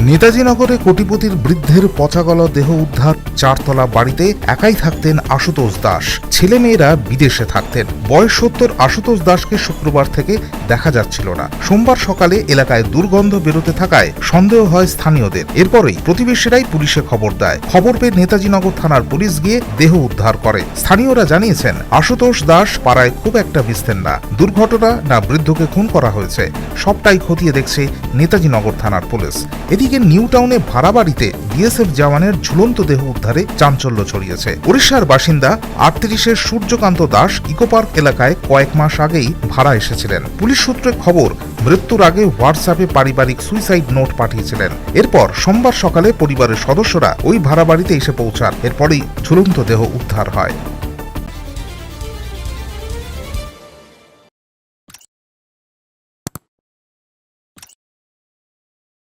নেতাজি নগরে কোটিপতির বৃদ্ধের পচাগলা দেহ উদ্ধার, চারতলা বাড়িতে একাই থাকতেন আশুতোষ দাস। ছেলে মেয়েরা বিদেশে থাকতেন। বয়স সত্তর, আশুতোষ দাসকে শুক্রবার থেকে দেখা যাচ্ছিল না। সোমবার সকালে এলাকায় দুর্গন্ধ বেরোতে থাকায় সন্দেহ হয় স্থানীয়দের। এরপরেই প্রতিবেশীরাই পুলিশে খবর দেয়। খবর পেয়ে নেতাজি নগর থানার পুলিশ গিয়ে দেহ উদ্ধার করে। স্থানীয়রা জানিয়েছেন, আশুতোষ দাস পাড়ায় খুব একটা মিশতেন না। দুর্ঘটনা না বৃদ্ধকে খুন করা হয়েছে। সবটাই খতিয়ে দেখছে নেতাজি নগর থানার পুলিশ। এদিকে নিউ টাউনে ভাড়া বাড়িতে বিএসএফ জওয়ানের ঝুলন্ত দেহ উদ্ধারে চাঞ্চল্য ছড়িয়েছে। উড়িষ্যার বাসিন্দা আটত্রিশের সূর্যকান্ত দাস ইকো পার্ক এলাকায় কয়েক মাস আগেই ভাড়া এসেছিলেন। পুলিশ সূত্রে খবর, মৃত্যুর আগে হোয়াটসঅ্যাপে পারিবারিক সুইসাইড নোট পাঠিয়েছিলেন। এরপর সোমবার সকালে পরিবারের সদস্যরা ওই ভাড়া বাড়িতে এসে পৌঁছান। এরপরেই ঝুলন্ত দেহ উদ্ধার হয়।